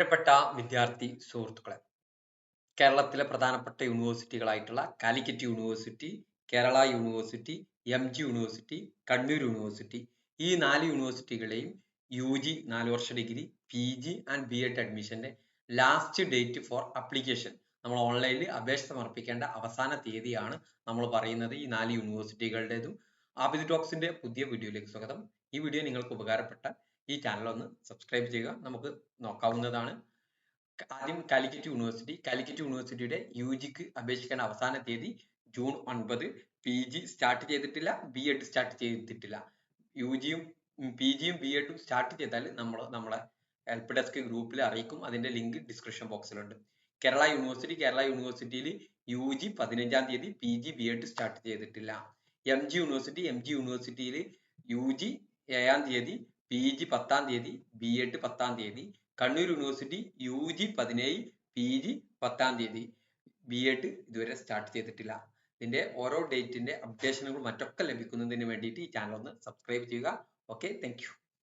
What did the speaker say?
പ്രിയപ്പെട്ട വിദ്യാർത്ഥി സുഹൃത്തുക്കളെ കേരളത്തിലെ പ്രധാനപ്പെട്ട യൂണിവേഴ്സിറ്റികളായിട്ടുള്ള Calicut university Kerala university M G university Kannur university ഈ നാല് യൂണിവേഴ്സിറ്റികളെയും യു ജി നാല് വർഷ degree P G and B Ed അഡ്മിഷന്റെ last date for application നമ്മൾ ഓൺലൈനിൽ അപേക്ഷ സമർപ്പിക്കേണ്ട അവസാന തീയതിയാണ് നമ്മൾ പറയുന്നത് ഈ നാല് യൂണിവേഴ്സിറ്റികളുടേതും. ആബിദ് ടോക്സിന്റെ പുതിയ വീഡിയോയിലേക്ക് സ്വാഗതം. ഈ വീഡിയോ നിങ്ങൾക്ക് ഉപകാരപ്പെട്ട ഈ ചാനൽ ഒന്ന് സബ്സ്ക്രൈബ് ചെയ്യുക. നമുക്ക് നോക്കാവുന്നതാണ്. ആദ്യം കാലിക്കറ്റ് യൂണിവേഴ്സിറ്റി കാലിക്കറ്റ് യൂണിവേഴ്സിറ്റിയുടെ യു ജിക്ക് അപേക്ഷിക്കേണ്ട അവസാന തീയതി ജൂൺ ഒൻപത്. പി ജി സ്റ്റാർട്ട് ചെയ്തിട്ടില്ല ബി എഡ് സ്റ്റാർട്ട് ചെയ്തിട്ടില്ല. യു ജിയും പി ജിയും ബി എഡും സ്റ്റാർട്ട് ചെയ്താൽ നമ്മൾ നമ്മളെ ഹെൽപ്പ് ഡെസ്ക് ഗ്രൂപ്പിൽ അറിയിക്കും. അതിന്റെ ലിങ്ക് ഡിസ്ക്രിപ്ഷൻ ബോക്സിലുണ്ട് കേരള യൂണിവേഴ്സിറ്റി കേരള യൂണിവേഴ്സിറ്റിയിൽ യു ജി പതിനഞ്ചാം തീയതി P G B Ed start ചെയ്തിട്ടില്ല. M G university M G യൂണിവേഴ്സിറ്റിയിൽ യു ജി ഏഴാം തീയതി പി ജി പത്താം തീയതി ബി എഡ് പത്താം തീയതി കണ്ണൂർ യൂണിവേഴ്സിറ്റി യു ജി പതിനേഴ് പി ജി പത്താം തീയതി. ബി എഡ് ഇതുവരെ സ്റ്റാർട്ട് ചെയ്തിട്ടില്ല. ഇതിന്റെ ഓരോ ഡേറ്റിന്റെ അപ്ഡേഷനുകൾ മറ്റൊക്കെ ലഭിക്കുന്നതിന് വേണ്ടിയിട്ട് ഈ ചാനൽ ഒന്ന് സബ്സ്ക്രൈബ് ചെയ്യുക. Okay thank